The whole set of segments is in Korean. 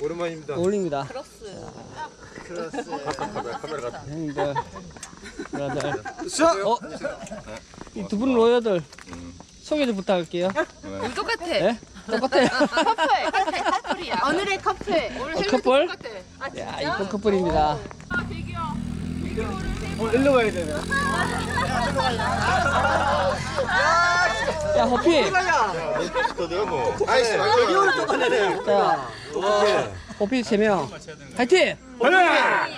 오랜만입니다. 올립니다. 카메라 카메라가. 형님들, 브라들. 어? 이 두 분 로여들 소개 좀 부탁할게요. 똑같아. 예? 똑같아요. 커플. 커플이야. 오늘의 커플. 오늘 어, 커플? 야, 이쁜 커플입니다. 일로 가야 되네. 야, 호피. 더 뭐. 아이씨, 여기로 또 가네. 자, 호피 세 명. 파이팅! 여름밤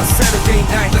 on Saturday night.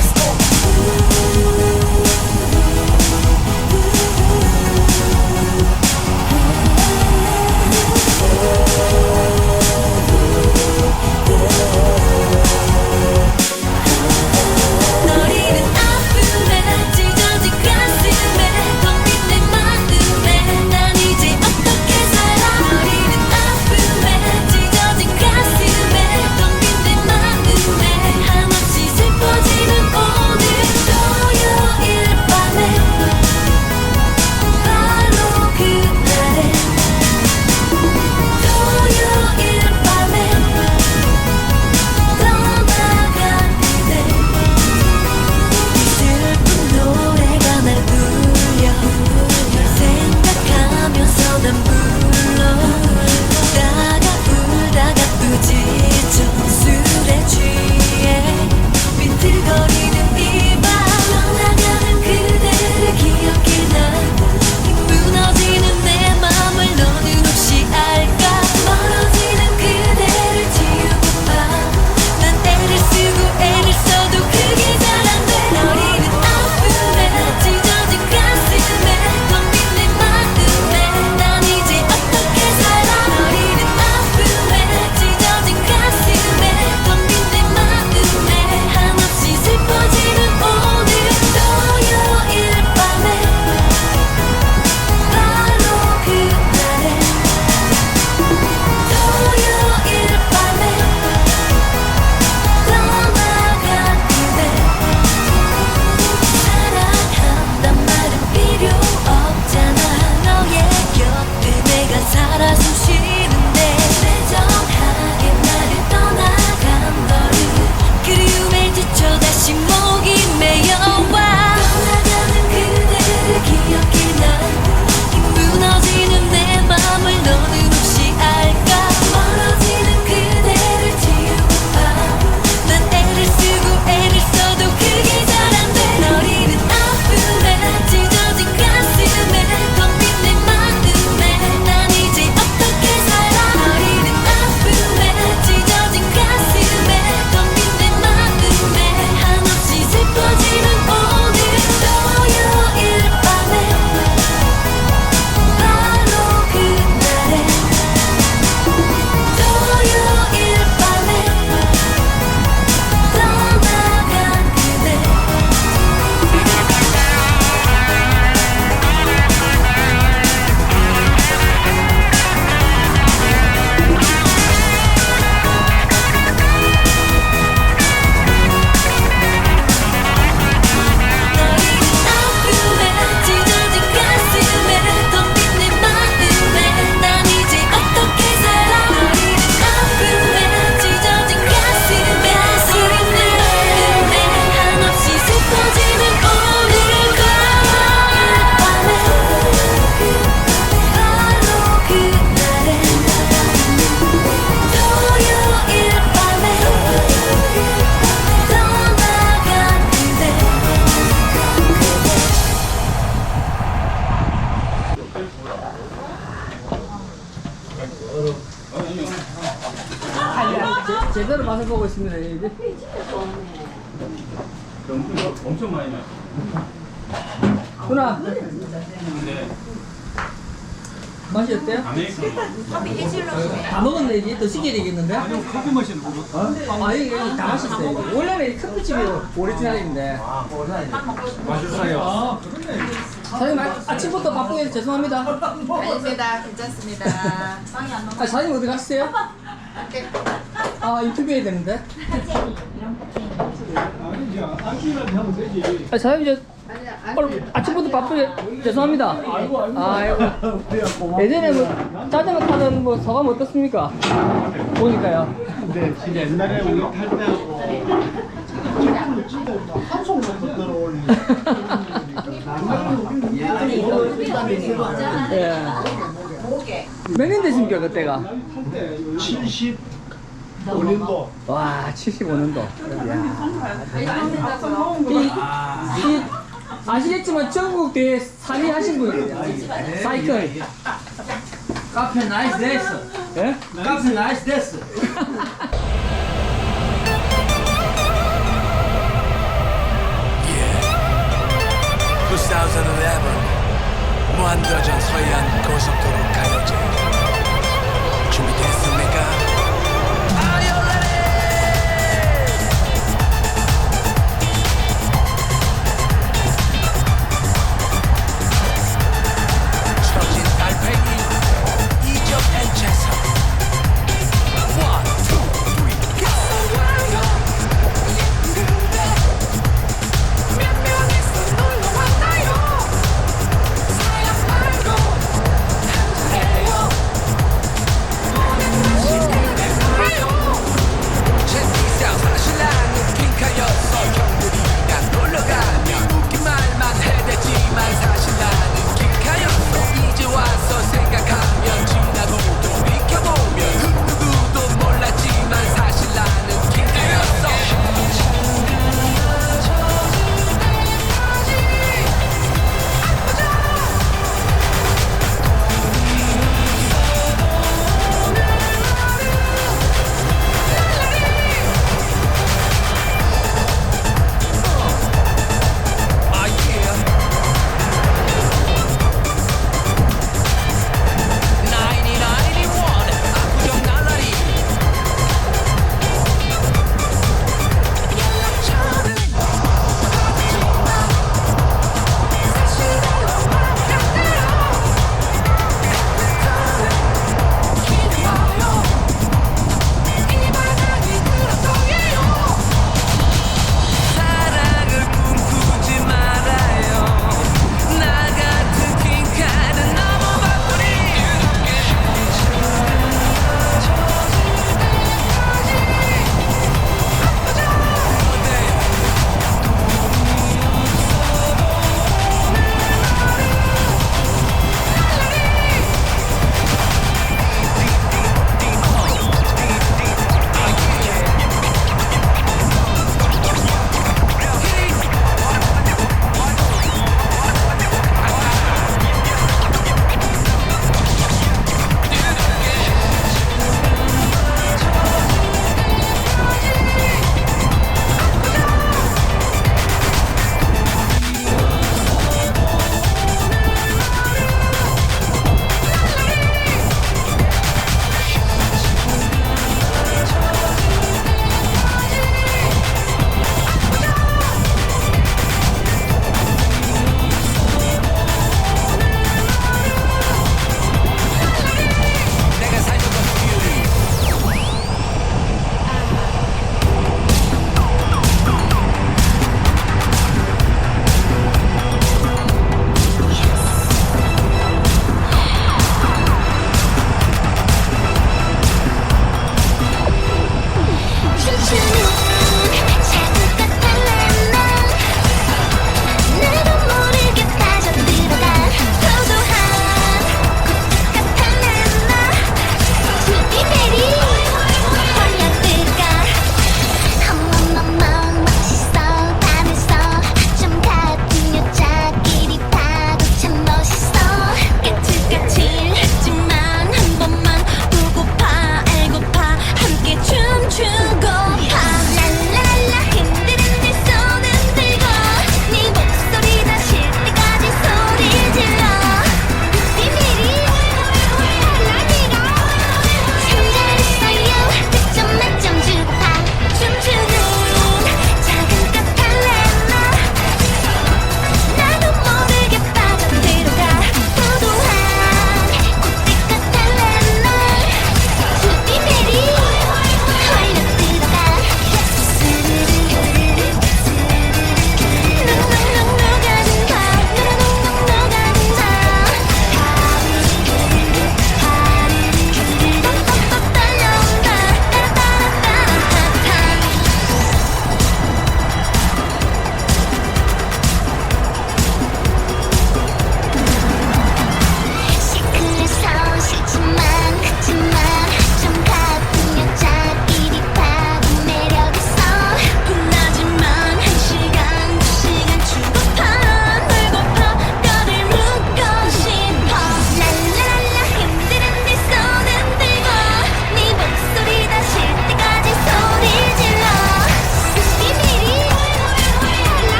맛을 보고 있습니다. 이제. 엄청 많이 나요. 누나 근데 맛이 어때요? 아메리카노. 다 먹었네 이제 더 시켜야 되겠는데? 아니요, 커피 머신을 보고. 아 이게 다 맛있어요. 이게. 원래는 이 커피집이 오리지널인데. 맛있어요. 아, 사장님 아- 아침부터 바쁘게 해서 죄송합니다. 아닙니다. 괜찮습니다. 아, 사장님 어디 가시세요? 아 인터뷰해야 되는데. 아, 사장님 저 오늘 아침부터 바쁘게 죄송합니다. 아이고. 예전에 뭐 자전거 타던 뭐 소감 어떻습니까? 보니까요. 근데 진짜 옛날에 우리 탈 때하고 진짜 한송 정도 들어오는 예. 몇년 됐습니까 그때가? 70 올림도 와 75년도. 이, 이 아시겠지만 전국 대회 3위 하신 분이에요. 사이클. 카페 나이스 데스. 예? 카페 나이스 데스. 그2011 무한도전 서해안 고속도로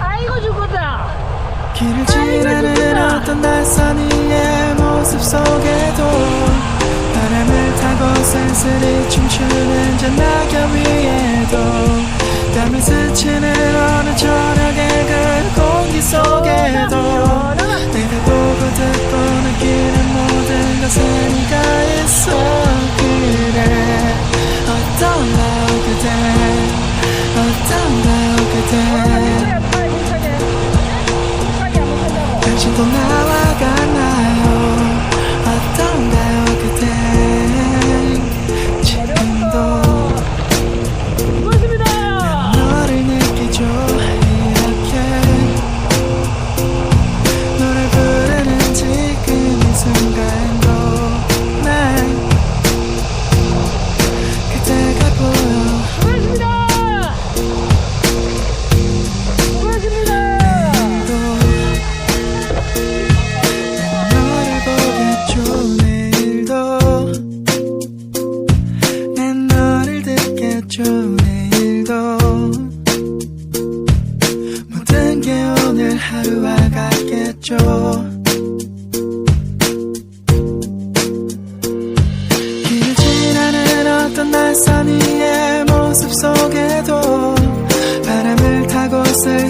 아이고 죽었다. 길을 지나는 어떤 달싸니의 모습 속에도 바람을 타고 쓸쓸히 춤추는 저 낙엽 위에도 땀을 스치는 어느 저녁의 그 공기 속에도 내가 보고 듣고 느끼는 모든 것에 네가 있어. 그래 어떤 날 당신도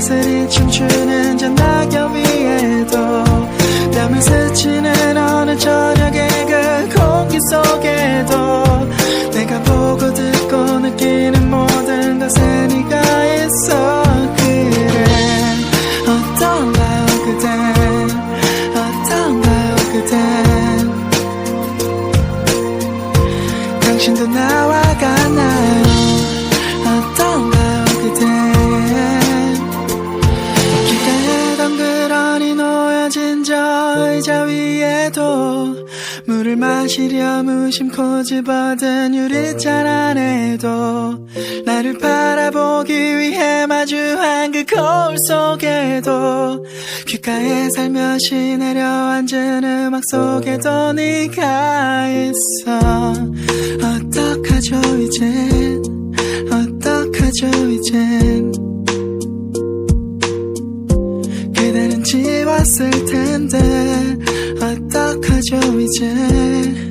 쓸쓸히 춤추는 저 낙엽 위에도 땀을 스치는 물을 마시려 무심코 집어든 유리잔 안에도 나를 바라보기 위해 마주한 그 거울 속에도 귓가에 살며시 내려앉은 음악 속에도 네가 있어. 어떡하죠 이젠 어떡하죠 이젠 그대는 지웠을 텐데 이제